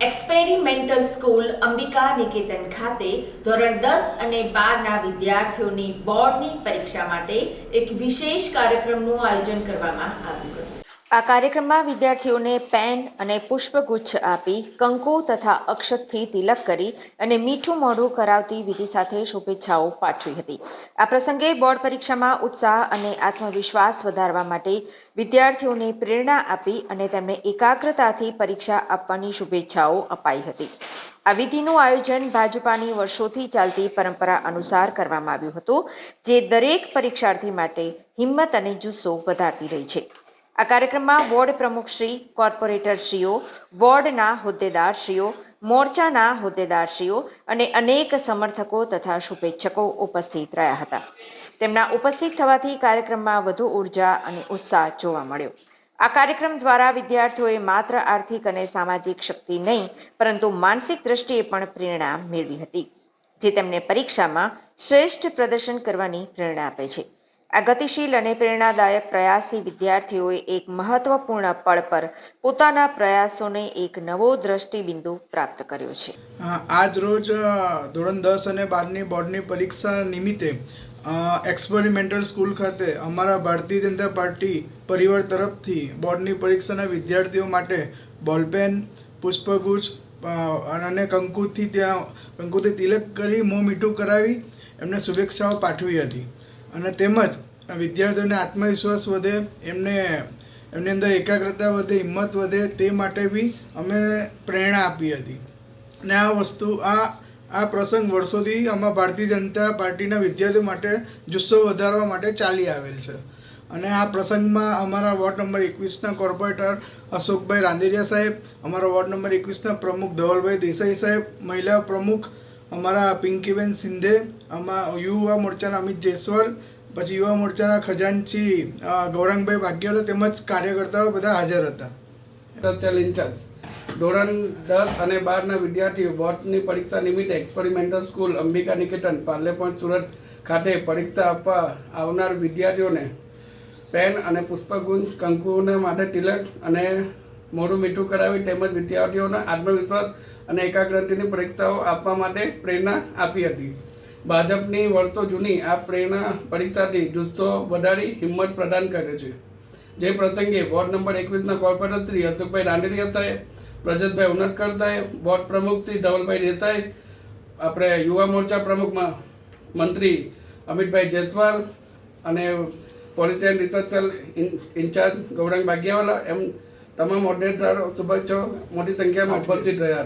Experimental school Ambika Niketan ખાતે ધોરણ દસ અને બારના વિદ્યાર્થીઓની બોર્ડની પરીક્ષા માટે એક વિશેષ કાર્યક્રમનું આયોજન કરવામાં આવ્યું આ કાર્યક્રમમાં વિદ્યાર્થીઓને પેન અને પુષ્પગુચ્છ આપી, કંકુ તથા અક્ષતથી તિલક કરી અને મીઠું મોઢું કરાવતી વિધિ સાથે શુભેચ્છાઓ પાઠવી હતી. આ પ્રસંગે બોર્ડ પરીક્ષામાં ઉત્સાહ અને આત્મવિશ્વાસ વધારવા માટે વિદ્યાર્થીઓને પ્રેરણા આપી અને તેમને એકાગ્રતાથી પરીક્ષા આપવાની શુભેચ્છાઓ અપાઈ હતી. આ વિધિનું આયોજન ભાજપાની વર્ષોથી ચાલતી પરંપરા અનુસાર કરવામાં આવ્યું હતું, જે દરેક પરીક્ષાર્થી માટે હિંમત અને જુસ્સો વધારતી રહી છે. આ કાર્યક્રમમાં વોર્ડ પ્રમુખશ્રી કોર્પોરેટરશ્રીઓ વોર્ડના હોદ્દેદારશ્રીઓ મોરચાના હોદ્દેદારશ્રીઓ અને અનેક સમર્થકો તથા શુભેચ્છકો ઉપસ્થિત રહ્યા હતા. તેમના ઉપસ્થિત થવાથી કાર્યક્રમમાં વધુ ઊર્જા અને ઉત્સાહ જોવા મળ્યો. આ કાર્યક્રમ દ્વારા વિદ્યાર્થીઓએ માત્ર આર્થિક અને સામાજિક શક્તિ નહીં, પરંતુ માનસિક દ્રષ્ટિએ પણ પ્રેરણા મેળવી હતી, જે તેમને પરીક્ષામાં શ્રેષ્ઠ પ્રદર્શન કરવાની પ્રેરણા આપે છે. આ ગતિશીલ અને પ્રેરણાદાયક પ્રયાસથી વિદ્યાર્થીઓએ એક મહત્વપૂર્ણ પળ પર પોતાના પ્રયાસોને એક નવો દ્રષ્ટિબિંદુ પ્રાપ્ત કર્યો છે. આજ રોજ ધોરણ દસ અને બારની બોર્ડની પરીક્ષા નિમિત્તે એક્સપેરિમેન્ટલ સ્કૂલ ખાતે અમારા ભારતીય જનતા પાર્ટી પરિવાર તરફથી બોર્ડની પરીક્ષાના વિદ્યાર્થીઓ માટે બોલપેન પુષ્પગુચ્છ અને કંકુથી ત્યાં, કંકુથી તિલક કરી, મોં મીઠું કરાવી, એમને શુભેચ્છાઓ પાઠવી હતી. અને તેમજ વિદ્યાર્થીઓને આત્મવિશ્વાસ વધે, એમને, એમની અંદર એકાગ્રતા વધે, હિંમત વધે, તે માટે બી અમે પ્રેરણા આપી હતી. ને આ વસ્તુ, આ આ પ્રસંગ વર્ષોથી આમાં ભારતીય જનતા પાર્ટીના વિદ્યાર્થીઓ માટે જુસ્સો વધારવા માટે ચાલી આવેલ છે. અને આ પ્રસંગમાં અમારા વોર્ડ નંબર એકવીસના કોર્પોરેટર અશોકભાઈ રાંદેરિયા સાહેબ, અમારા વોર્ડ નંબર એકવીસના પ્રમુખ ધવલભાઈ દેસાઈ સાહેબ, મહિલા પ્રમુખ અમારા પિંકીબેન સિંધે, અમા યુવા મોરચાના અમિત જયસ્વાલ, પછી યુવા મોરચાના ખજાનચી ગૌરંગભાઈ ભાગ્યોલા તેમજ કાર્યકર્તાઓ બધા હાજર હતા. સોશિયલ ઇન્ચાર્જ ધોરણ દસ અને બારના વિદ્યાર્થીઓ બોર્ડની પરીક્ષા નિમિત્તે experimental school Ambika Niketan, Parle point, Surat ખાતે પરીક્ષા આપવા આવનાર વિદ્યાર્થીઓને પેન અને પુષ્પગુંજ, કંકુને માટે તિલક અને મોઢું મીઠું કરાવી તેમજ વિદ્યાર્થીઓના આત્મવિશ્વાસ અને એકાગ્રતાની પરીક્ષાઓ આપવા માટે પ્રેરણા આપી હતી. ભાજપની વર્ષો જૂની આ પ્રેરણા પરીક્ષાથી જુસ્સો વધારી હિંમત પ્રદાન કરે છે. જે પ્રસંગે વોર્ડ નંબર એકવીસના કોર્પોરેટર શ્રી અશોકભાઈ રાંડેરિયા સાહેબ પ્રજતભાઈ ઉનટકર સાહેબ વોર્ડ પ્રમુખ શ્રી ધવલભાઈ દેસાઈ આપણે યુવા મોરચા પ્રમુખમાં મંત્રી અમિતભાઈ જયસ્વાલ અને policy and research incharge Gaurang Bagiyawala એમ તમામ ઓર્ડિનેટરો શુભેચ્છાઓ મોટી સંખ્યામાં ઉપસ્થિત રહ્યા હતા.